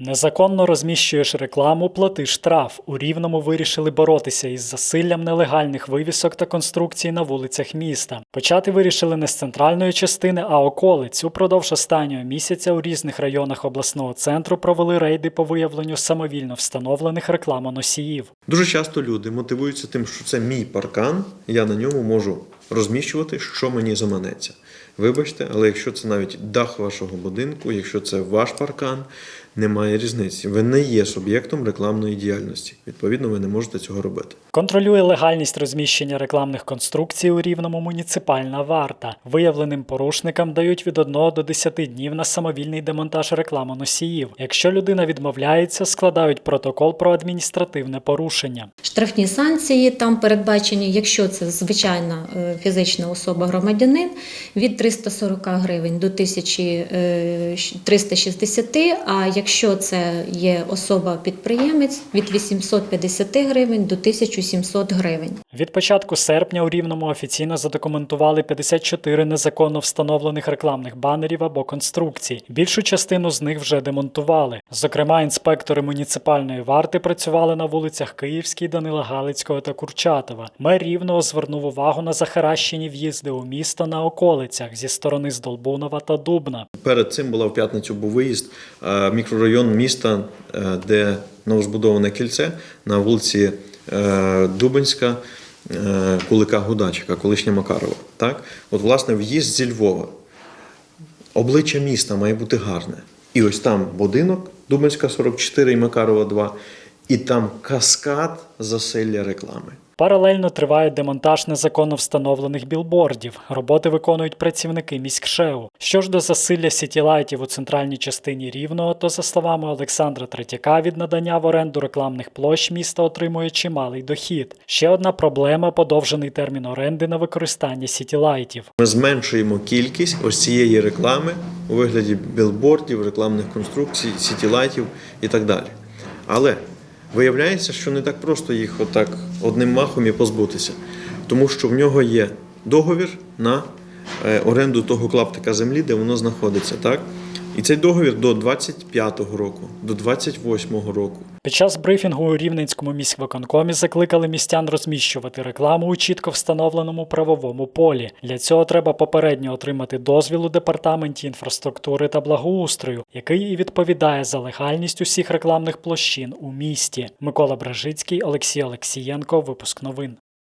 Незаконно розміщуєш рекламу, плати штраф. У Рівному вирішили боротися із засиллям нелегальних вивісок та конструкцій на вулицях міста. Почати вирішили не з центральної частини, а околиць. Упродовж останнього місяця у різних районах обласного центру провели рейди по виявленню самовільно встановлених рекламоносіїв. Дуже часто люди мотивуються тим, що це мій паркан, я на ньому можу розміщувати, що мені заманеться. Вибачте, але якщо це навіть дах вашого будинку, якщо це ваш паркан, немає різниці. Ви не є суб'єктом рекламної діяльності. Відповідно, ви не можете цього робити. Контролює легальність розміщення рекламних конструкцій у рівному муніципальна варта. Виявленим порушникам дають від 1 до 10 днів на самовільний демонтаж рекламоносіїв. Якщо людина відмовляється, складають протокол про адміністративне порушення. Штрафні санкції там передбачені, якщо це звичайна е, фізична особа громадянин, від 340 гривень до 1360, а якщо це є особа-підприємець, від 850 гривень до 1700 гривень. Від початку серпня у Рівному офіційно задокументували 54 незаконно встановлених рекламних банерів або конструкцій. Більшу частину з них вже демонтували. Зокрема, інспектори муніципальної варти працювали на вулицях Київській, Данила Галицького та Курчатова. Мер Рівного звернув увагу на захаращені в'їзди у місто на околицях зі сторони Здолбунова та Дубна. Перед цим була в п'ятницю був виїзд е, мікрорайон міста, е, де новозбудоване кільце на вулиці е, Дубинська, е, Кулика Гудачика, колишня Макарова. Так? От, власне, в'їзд зі Львова. Обличчя міста має бути гарне. І ось там будинок, Дубинська 44 і Макарова 2, і там каскад засилля реклами. Паралельно триває демонтаж незаконно встановлених білбордів. Роботи виконують працівники міськшеу. Що ж до засилля сітілайтів у центральній частині Рівного, то за словами Олександра Третяка, від надання в оренду рекламних площ місто отримує чималий дохід. Ще одна проблема подовжений термін оренди на використання сітілайтів. Ми зменшуємо кількість ось цієї реклами у вигляді білбордів, рекламних конструкцій, сітілайтів і так далі. Але виявляється, що не так просто їх отак одним махом і позбутися, тому що в нього є договір на е, оренду того клаптика землі, де воно знаходиться. Так? І цей договір до 25-го року, до 28-го року. Під час брифінгу у Рівненському міськвиконкомі закликали містян розміщувати рекламу у чітко встановленому правовому полі. Для цього треба попередньо отримати дозвіл у департаменті інфраструктури та благоустрою, який і відповідає за легальність усіх рекламних площин у місті. Микола Бражицький, Олексій Олексієнко. Випуск новин.